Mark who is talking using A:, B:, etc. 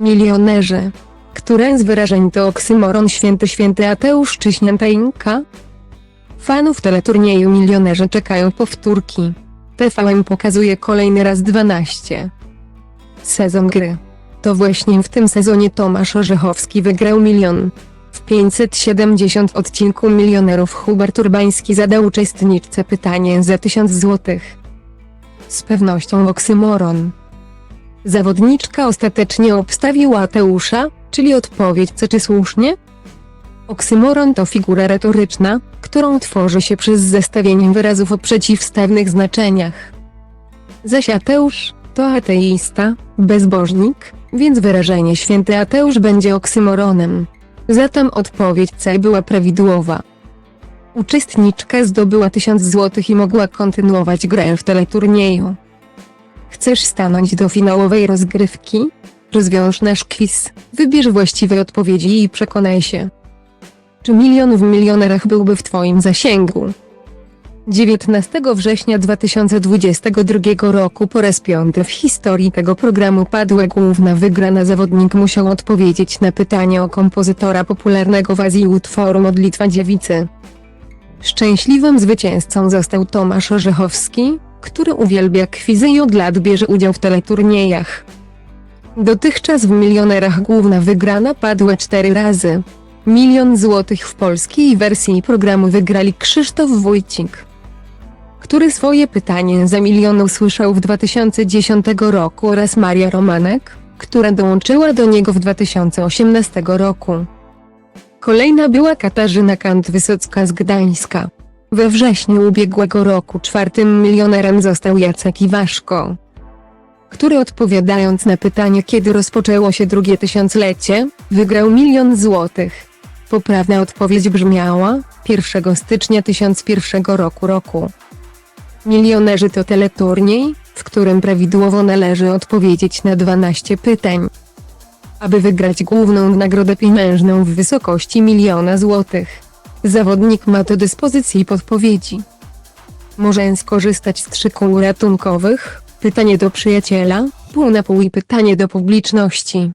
A: Milionerzy. Które z wyrażeń to oksymoron święty święty Ateusz czy święta Inka? Fanów teleturnieju milionerzy czekają powtórki. TVN pokazuje kolejny raz 12. Sezon gry. To właśnie w tym sezonie Tomasz Orzechowski wygrał milion. W 570 odcinku Milionerów Hubert Urbański zadał uczestniczce pytanie za 1000 złotych. Z pewnością oksymoron. Zawodniczka ostatecznie obstawiła Ateusza, czyli odpowiedź co czy słusznie? Oksymoron to figura retoryczna, którą tworzy się przez zestawienie wyrazów o przeciwstawnych znaczeniach. Zaś Ateusz to ateista, bezbożnik, więc wyrażenie święty Ateusz będzie oksymoronem. Zatem odpowiedź C była prawidłowa. Uczestniczka zdobyła 1000 zł i mogła kontynuować grę w teleturnieju. Chcesz stanąć do finałowej rozgrywki? Rozwiąż nasz quiz, wybierz właściwe odpowiedzi i przekonaj się. Czy milion w milionerach byłby w Twoim zasięgu? 19 września 2022 roku po raz piąty w historii tego programu padła główna wygrana zawodnik musiał odpowiedzieć na pytanie o kompozytora popularnego w Azji utworu Modlitwa Dziewicy. Szczęśliwym zwycięzcą został Tomasz Orzechowski, który uwielbia kwizy i od lat bierze udział w teleturniejach. Dotychczas w milionerach główna wygrana padła cztery razy. Milion złotych w polskiej wersji programu wygrali Krzysztof Wójcik, który swoje pytanie za milion usłyszał w 2010 roku oraz Maria Romanek, która dołączyła do niego w 2018 roku. Kolejna była Katarzyna Kant-Wysocka z Gdańska. We wrześniu ubiegłego roku czwartym milionerem został Jacek Iwaszko, który odpowiadając na pytanie kiedy rozpoczęło się drugie tysiąclecie, wygrał milion złotych. Poprawna odpowiedź brzmiała 1 stycznia 1001 roku roku. Milionerzy to teleturniej, w którym prawidłowo należy odpowiedzieć na 12 pytań. Aby wygrać główną nagrodę pieniężną w wysokości miliona złotych, zawodnik ma do dyspozycji podpowiedzi. Może skorzystać z trzy kół ratunkowych, pytanie do przyjaciela, pół na pół i pytanie do publiczności.